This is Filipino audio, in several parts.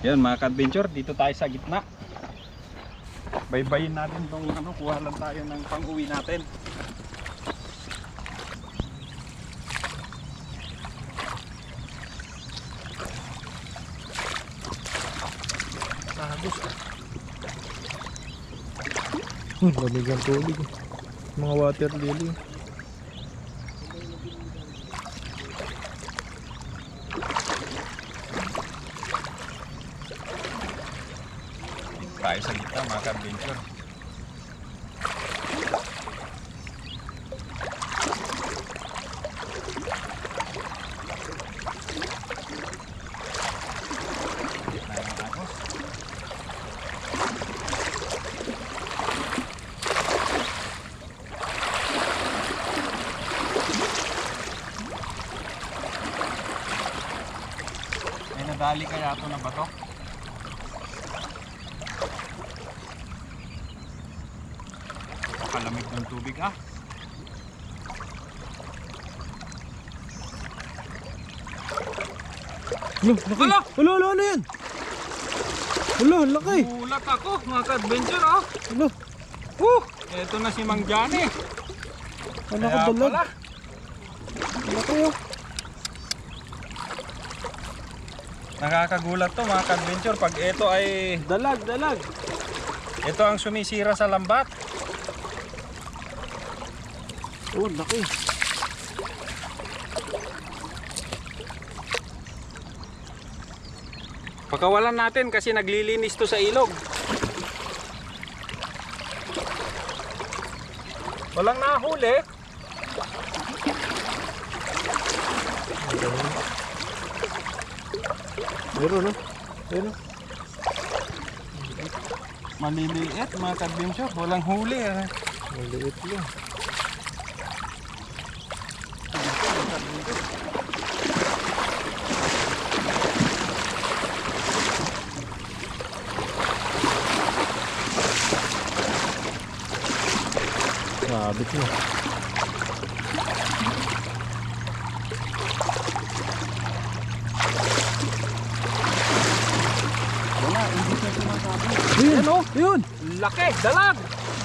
Yan mga ka-adventure, dito tayo sa gitna. Baybayin natin tong ano, kuha lang tayo ng pang-uwi natin. Tagos ah. Hmm, lamig ang tubig. Mga water lily. Tayo ng. May nadali kaya ito na bato? Kalamig ng tubig ah. Ano, laki. Wala, wala, ano yan? Ang laki. Gulat ako mga ka-adventure ah. Wala, Uh, eto na si Mang Johnny. ano ka Ang laki oh. Nakakagulat to mga ka-adventure pag ito ay Dalag, dalag. ito ang sumisira sa lambat. Ang laki. Pakawalan natin kasi naglilinis to sa ilog. Walang nahuli. Meron no? Ayun oh. Maliliit mga ka-adventure. Walang huli. ah. Maliit lang. Sabit mo. Wala, hindi siya sumasabi. Ayun, oh, ayun. Laki, dalag.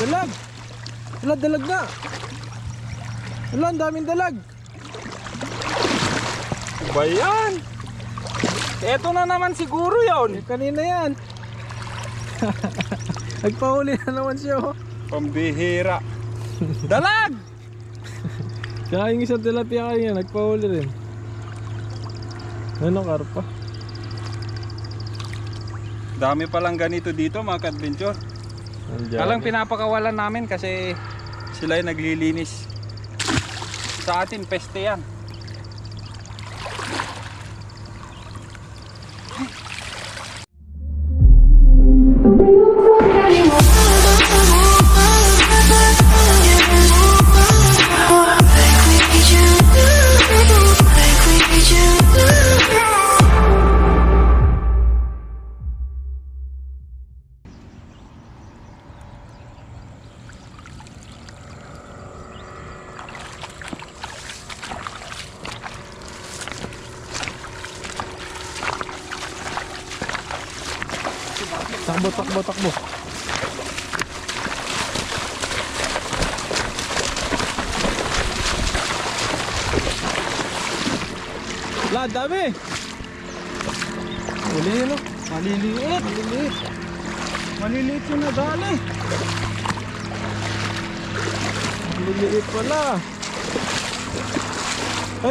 Dalag. Wala, dalag na. Wala, ang daming dalag. Ba yan? Eto na naman siguro yon. Eh, kanina yan. Nagpahuli na naman siya, oh. Pambihira. Dalag! Kaya yung isang tilapia kanina, nagpahuli rin. Ano, karpa? Dami palang ganito dito mga ka-adventure. Andiyan. Alang pinapakawalan namin kasi sila yung naglilinis. Sa atin, peste yan.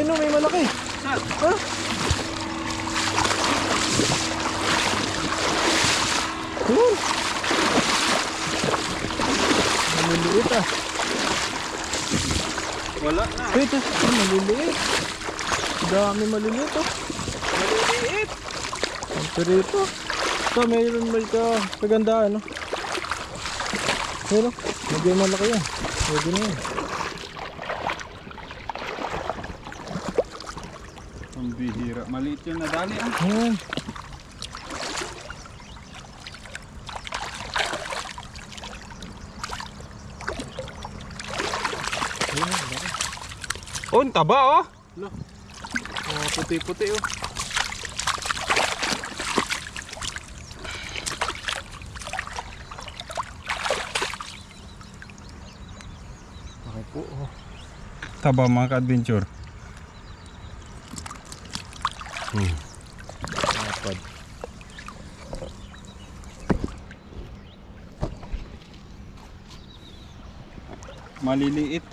No, may malaki. Saan? Ha? Yun. Maliliit ah. Wala na. Wait, ah, ah, maliliit. Dami maliliit oh. Maliliit. Ang perito. Ito, mayroon may ka kagandaan, no? Pero, medyo malaki yan. Pwede na yan. Maliit yung nadali ah. Ayan. Oh, ang taba oh. Lo. Oh, puti-puti oh. Okay po oh. Taba mga ka-adventure. Hmm. Napad. Maliliit.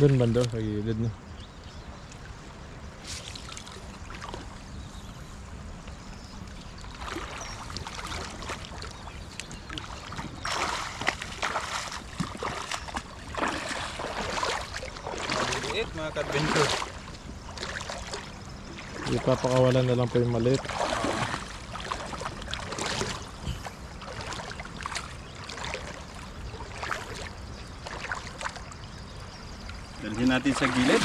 Doon banda sa gilid no. Maliliit mga ka-adventure. Ipapakawalan na lang po yung maliit. Dalhin natin sa gilid.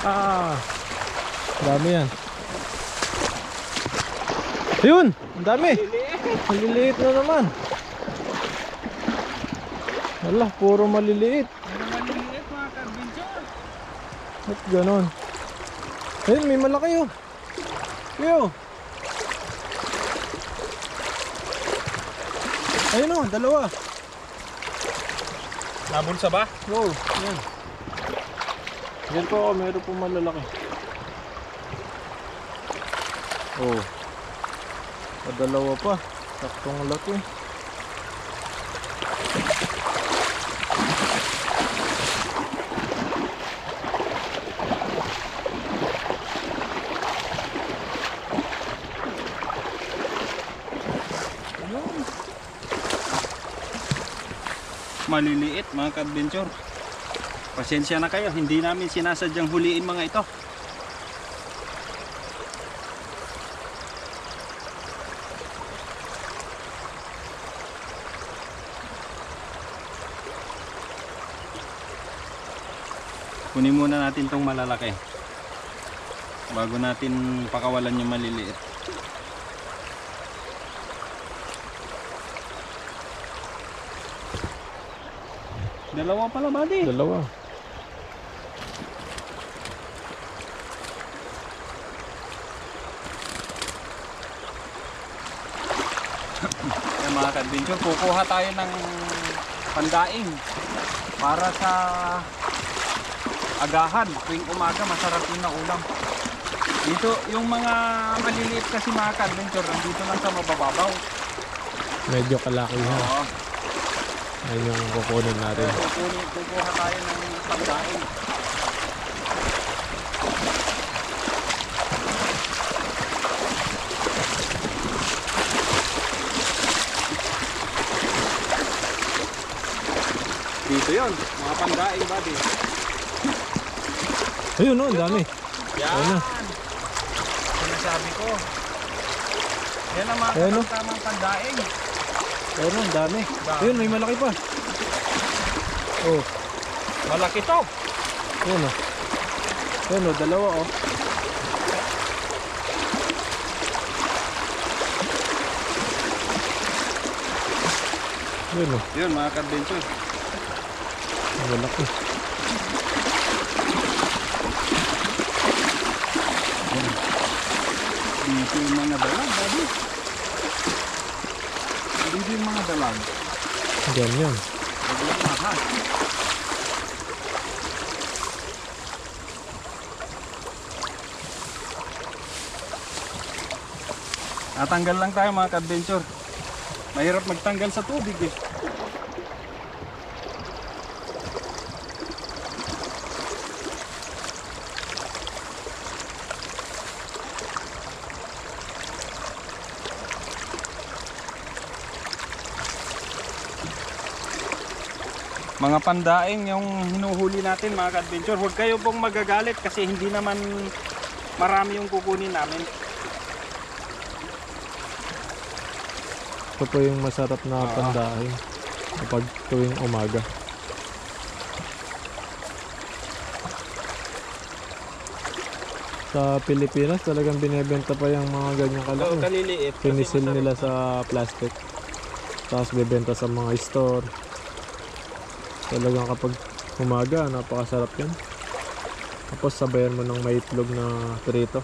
Ah! Dami yan. Ayun! Ang dami! Maliliit na naman. Wala, puro maliliit. Maliliit mga ka-adventure. Ba't ganon? Ayun, may malaki oh. Yo! Ayun oh, dalawa. Nabulsa ba? Oo, yan. Yan po ako, meron po malalaki. Oh. Padalawa pa. Saktong laki. Maliliit mga ka-adventure. Pasensya na kayo, hindi namin sinasadyang huliin mga ito. Kunin muna natin tong malalaki. Bago natin pakawalan yung maliliit. Dalawa pala buddy. Dalawa. Yung mga ka-adventure, kukuha tayo ng pandaing para sa agahan. Tuwing umaga, masarap yun na ulam. Dito, yung mga maliliit kasi mga ka-adventure, nandito lang sa mabababaw. Medyo kalakihan. Oo. Ayun yung kukunin natin. Kukunin, kukuha tayo ng pandaing. Dito yon mga pandaing buddy. Ayun oh, ang dami. Yan. Ayun na. Sinasabi ko. Yan ang mga Ayun, no? tamang pandaing. Ayun ang dami. Dami. Ayun, may malaki pa. Oh, Malaki to. ayun oh. Ayun oh, dalawa oh. Ayun oh, Yun mga ka-adventure. ang malaki. Dito yung mga dalag, buddy. Dito yung mga dalag. Ganyan. Huwag lang mahal. Natanggal lang tayo mga ka-adventure. Mahirap magtanggal sa tubig eh. Mga pandaing yung hinuhuli natin mga ka-adventure. Huwag kayo pong magagalit kasi hindi naman marami yung kukunin namin. Ito po yung masarap na Oo. pandahin kapag tuwing umaga. Sa Pilipinas talagang binebenta pa yung mga ganyang So, kalaki. kaliliit. Pinisil nila sa plastic. Tapos bebenta sa mga store. Talagang kapag umaga, napakasarap yan. Tapos sabayan mo ng may itlog na prito.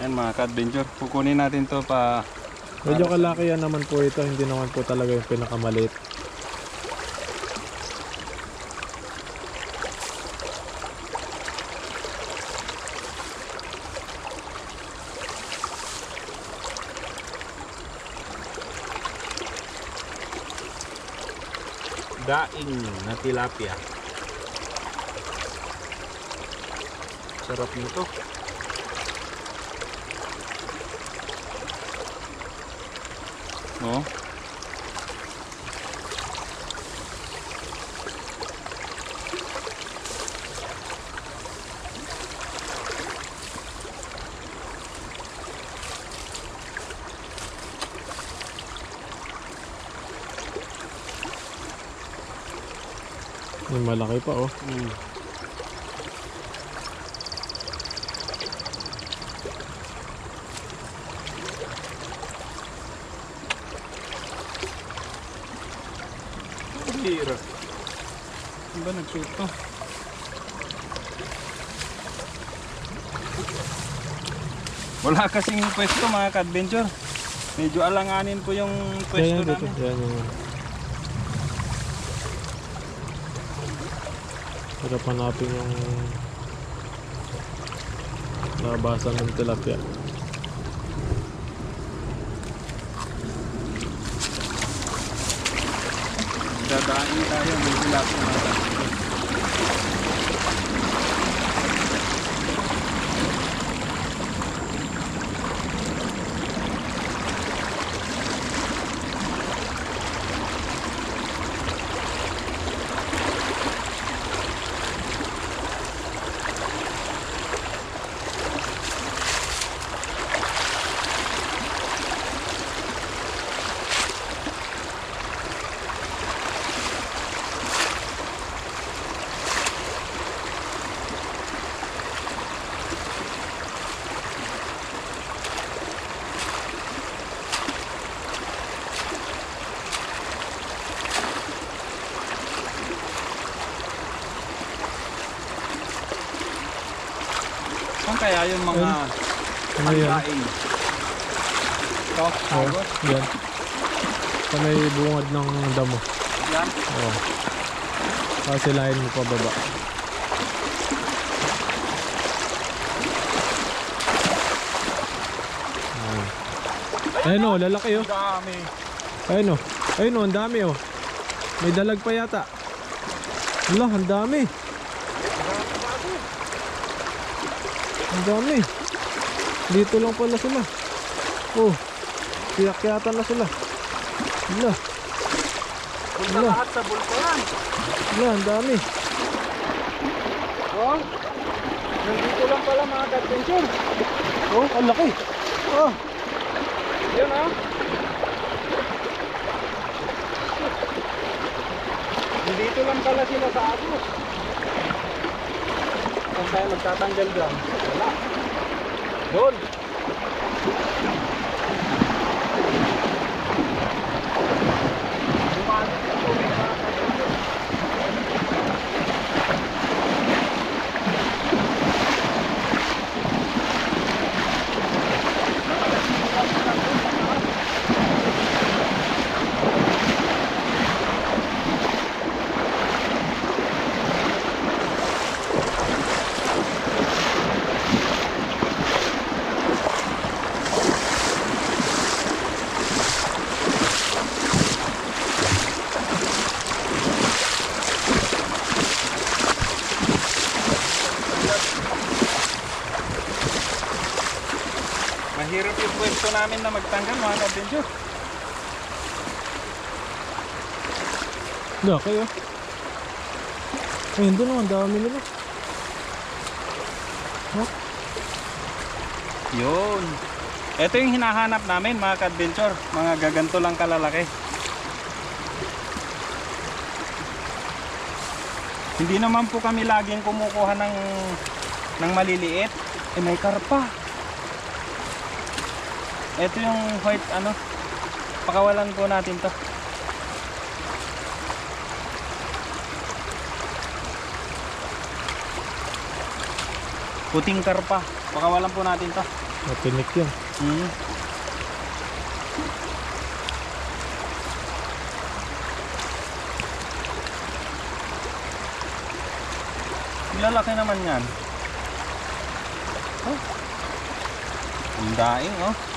Yan mga ka-adventure. Kukunin natin to pa Medyo kalaki yan naman po ito, hindi naman po talaga yung pinakamaliit. Tilapia. Sarap nito. No? Malaki pa oh. Mm. Hira. Ano ba nag-shoot to? Wala kasing pwesto mga ka-adventure. Medyo alanganin po yung pwesto Yan, namin. Yan, yan, yan. Hirap hanapin yung labasan ng tilapia. Dadaan tayo, may tilapia mga kaya yung mga Ano yan? pagkain? Ito, Oh, agos. yan. Sa may bungad ng damo. Yan. Oh. Kasilahin mo pa baba. Ayan. Ayun oh, lalaki oh. Dami. Ayun oh. Ayun oh, ang dami oh. May dalag pa yata. Wala, ang dami. Dami. Dito lang pala sila. Oh. Tiyak-yatan na sila. Wala, Wala. lahat sa bulko yan. wala, ang dami. Oh. Nandito lang pala mga ka-adventure. Oh, ang laki. Oh. Yan ah. Nandito lang pala sila sa agos. Saan tayo magtatanggal dyan? Wala. Doon. Dumami sa tubig, mga ka-adventure. Mahirap yung pwesto magtanggal mga ka-adventure. Laki oh. Ayun doon ang dami nila. Yun. Ito yung hinahanap namin mga ka-adventure. Mga gaganto lang kalalaki. Hindi naman po kami laging kumukuha ng ng maliliit. Eh may karpa. Ito yung white ano. Pakawalan po natin to. Puting karpa. Pakawalan po natin to. Matinik yan. Hmm. Lalaki naman yan. Oh. Ang daing, oh.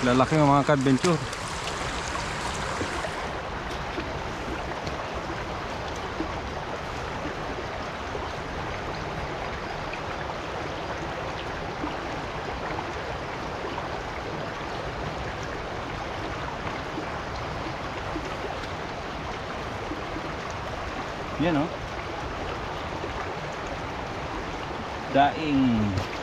Lalaki ng mga ka-adventure. Yan oh. Daing.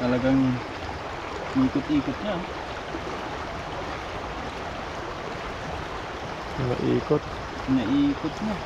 Talagang ikot-ikot niya. Naikot. Naikot niya.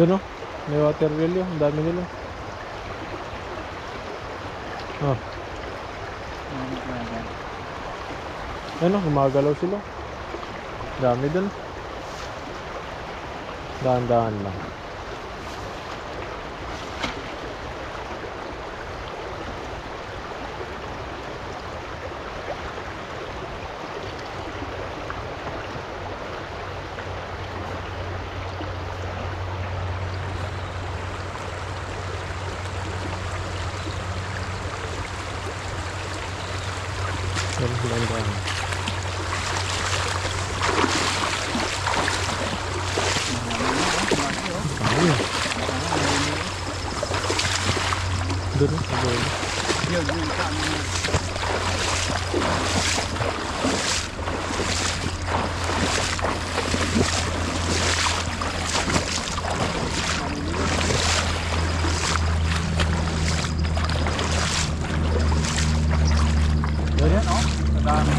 Yun oh. May water wheel yun. Dami nila. Oh. Ano, gumagalaw sila. Dami dun. Dahan-dahan lang. Yan, dahan-dahan. Ayun. Doon, sa dulo. Yun, yun, kami na. Yan oh, ang dami.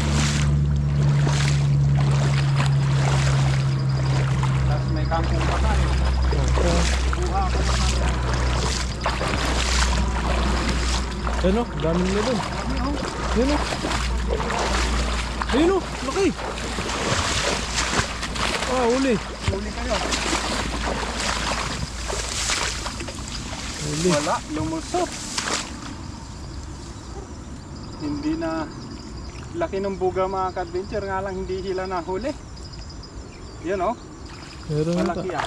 Tapos may kangkong pa tayo. Buha ka naman. Ayun o, dami nila doon. Ayun o. Ayun o, laki. Ah, uli. Huli kayo. Uli. Wala, lumusot. Hindi na laki ng buga mga ka-adventure nga lang hindi sila nahuli. Yan oh, Meron yata. malaki ah.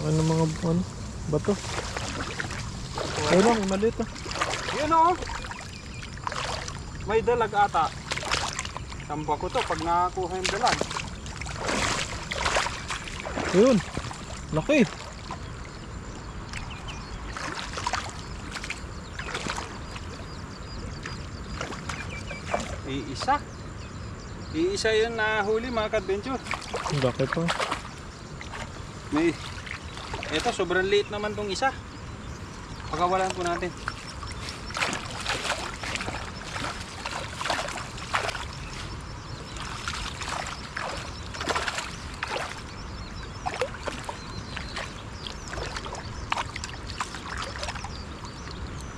Ano mga ano, bato. Ayun o, maliit ah. Yan oh. May dalag ata. Tamba ko to pag nakakuha yung dalag. Ayun. Laki. Iisa. Iisa yun na huli mga ka-adventure. Ang Laki pa. May Ito sobrang liit naman tong isa. Pagawalan po natin.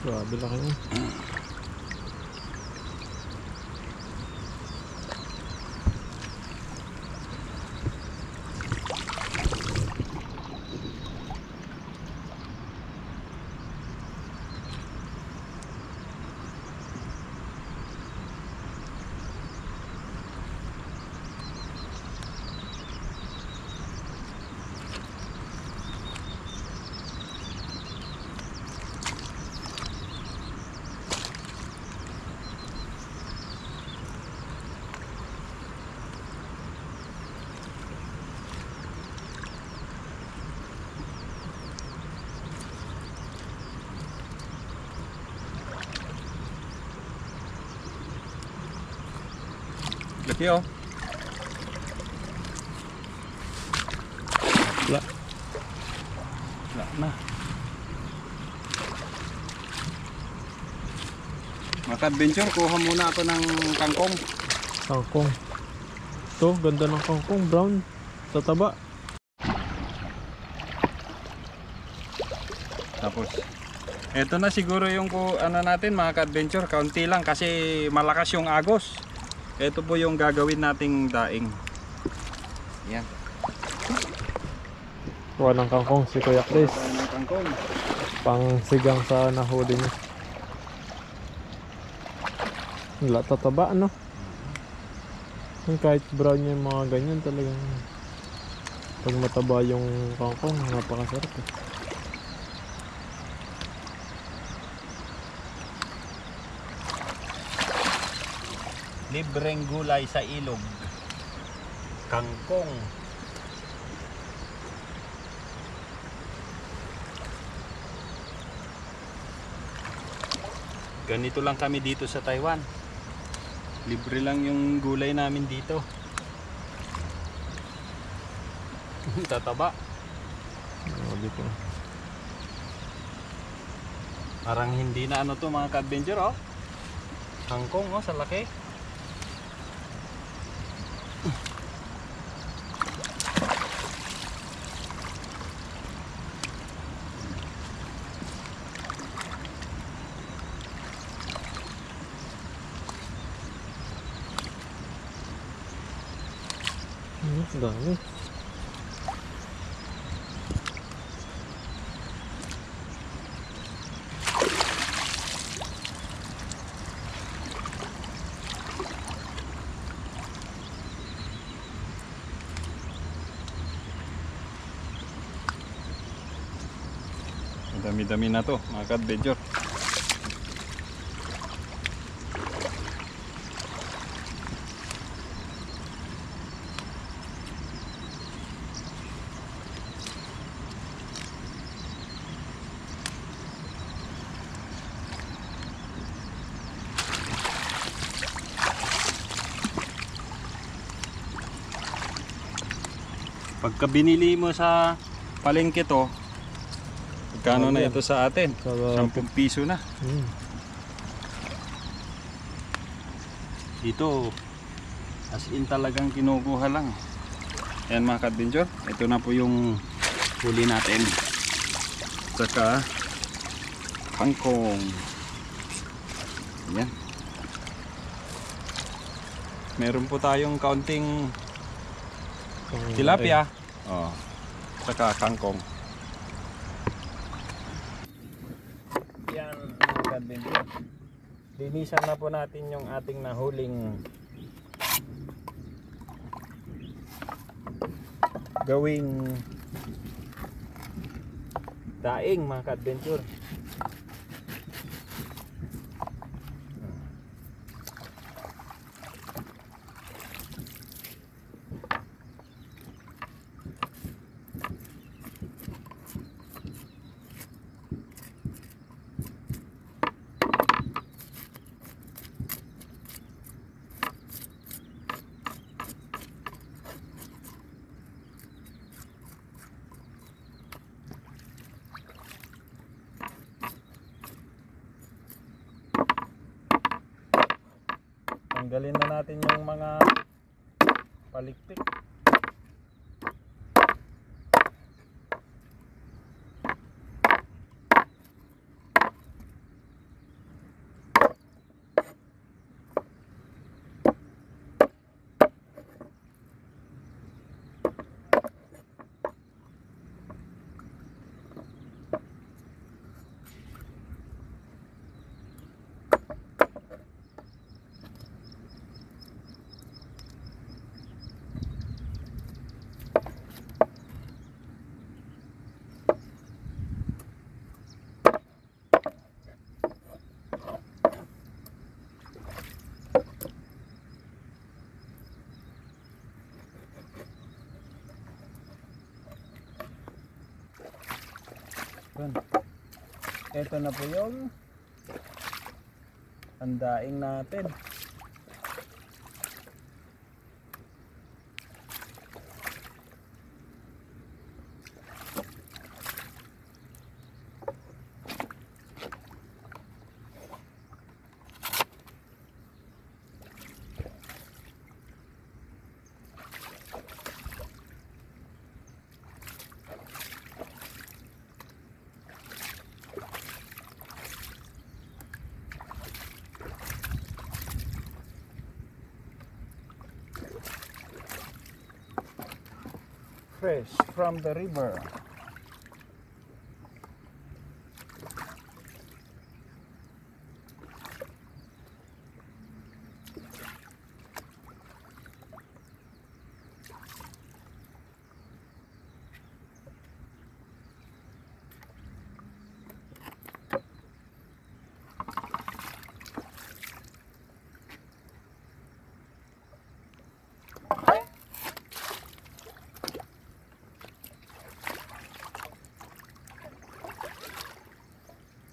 Grabe laki niya. Laki oh. Wala. Wala na. Mga ka-adventure, kuha muna ako ng kangkong. Kangkong. Ito, ganda ng kangkong. Brown. Tataba. Tapos, eto na siguro yung ano natin mga ka-adventure. Kaunti lang kasi malakas yung agos. Ito po yung gagawin nating daing. Yan. Kuha ng kangkong si Kuya Chris. Pang sigang sa nahuli niya. Wala, tataba ano? Yung kahit brown yung mga ganyan talagang pag mataba yung kangkong, napakasarap eh. Libreng gulay sa ilog. Kangkong. Ganito lang kami dito sa Taiwan. Libre lang yung gulay namin dito. Tataba. Dito. Parang hindi na ano to mga ka-adventure oh. Kangkong oh sa laki. Hmm, dami. Ang Dami-dami na to mga ka-adventure. Pagka binili mo sa palengke to, magkano na ito sa atin? Sa, 10 piso na. hmm. Dito, as in talagang kinukuha lang. Ayan mga ka-adventure, ito na po yung huli natin. Saka, kangkong. Ayan. Meron po tayong kaunting tilapia. Oh. Saka kangkong. Yan mga ka-adventure. Linisan na po natin yung ating nahuling gawing daing mga ka-adventure. Tanggalin na natin yung mga palikpik. Yun. Ito na po yung andaing natin. Fresh from the river.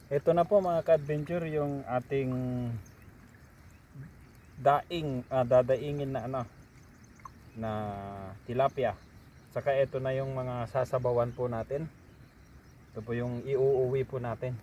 Ito na po mga ka-adventure yung ating daing, ah, dadaingin na ano na tilapia. Saka ito na yung mga sasabawan po natin. Ito po yung iuuwi po natin.